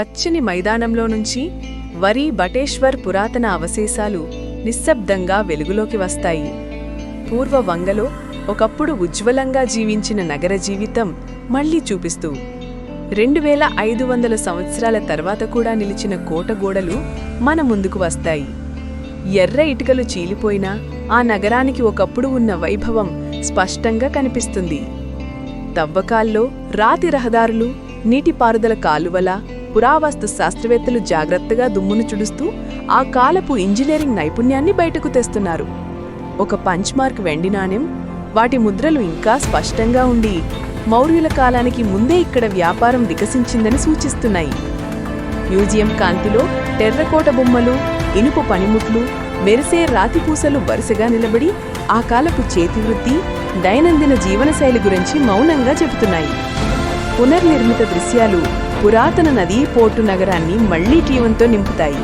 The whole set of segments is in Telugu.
పచ్చని మైదానంలో నుంచి వరి బటేశ్వర్ పురాతన అవశేషాలు నిశ్శబ్దంగా వెలుగులోకి వస్తాయి. పూర్వ వంగలో ఒకప్పుడు ఉజ్వలంగా జీవించిన నగర జీవితం మళ్ళీ చూపిస్తూ రెండు వేల ఐదు వందల సంవత్సరాల తర్వాత కూడా నిలిచిన కోట గోడలు మన ముందుకు వస్తాయి. ఎర్ర ఇటుకలు చీలిపోయినా ఆ నగరానికి ఒకప్పుడు ఉన్న వైభవం స్పష్టంగా కనిపిస్తుంది. తవ్వకాల్లో రాతి రహదారులు నీటిపారుదల కాలువల పురావస్తు శాస్త్రవేత్తలు జాగ్రత్తగా దుమ్మును చుడుస్తూ ఆ కాలపు ఇంజనీరింగ్ నైపుణ్యాన్ని బయటకు తెస్తున్నారు. ఒక పంచ్ మార్క్ వెండి నాణెం వాటి ముద్రలు ఇంకా స్పష్టంగా ఉండి మౌర్యుల కాలానికి ముందే ఇక్కడ వ్యాపారం వికసించిందని సూచిస్తున్నాయి. మ్యూజియం కాంతిలో టెర్రకోట బొమ్మలు ఇనుపు పనిముట్లు మెరిసే రాతిపూసలు వరుసగా నిలబడి ఆ కాలపు చేతివృత్తి దైనందిన జీవనశైలి గురించి మౌనంగా చెబుతున్నాయి. పునర్నిర్మిత దృశ్యాలు పురాతన నది పోర్టు నగరాన్ని మళ్ళీ జీవంతో నింపుతాయి.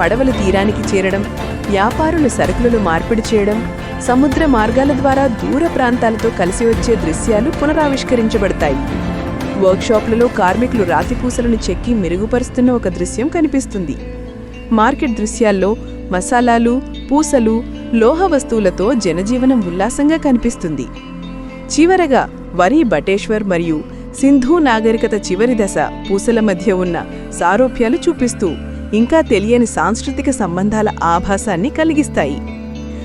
పడవలు తీరానికి చేరడం వ్యాపారులు సరుకులను మార్పిడి చేయడం సముద్ర మార్గాల ద్వారా దూర ప్రాంతాలతో కలిసి వచ్చే దృశ్యాలు పునరావిష్కరించబడతాయి. వర్క్షాప్లలో కార్మికులు రాతిపూసలను చెక్కి మెరుగుపరుస్తున్న ఒక దృశ్యం కనిపిస్తుంది. మార్కెట్ దృశ్యాల్లో మసాలాలు పూసలు లోహ వస్తువులతో జనజీవనం ఉల్లాసంగా కనిపిస్తుంది. చివరగా వరి బటేశ్వర్ మరియు సింధు నాగరికత చివరి దశ పూసల మధ్య ఉన్న సారూప్యాలు చూపిస్తూ ఇంకా తెలియని సాంస్కృతిక సంబంధాల ఆభాసాన్ని కలిగిస్తాయి.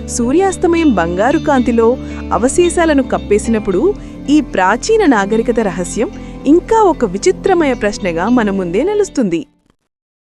సూర్యాస్తమయం బంగారు కాంతిలో అవశేషాలను కప్పేసినప్పుడు ఈ ప్రాచీన నాగరికత రహస్యం ఇంకా ఒక విచిత్రమయ ప్రశ్నగా మన ముందే నిలుస్తుంది.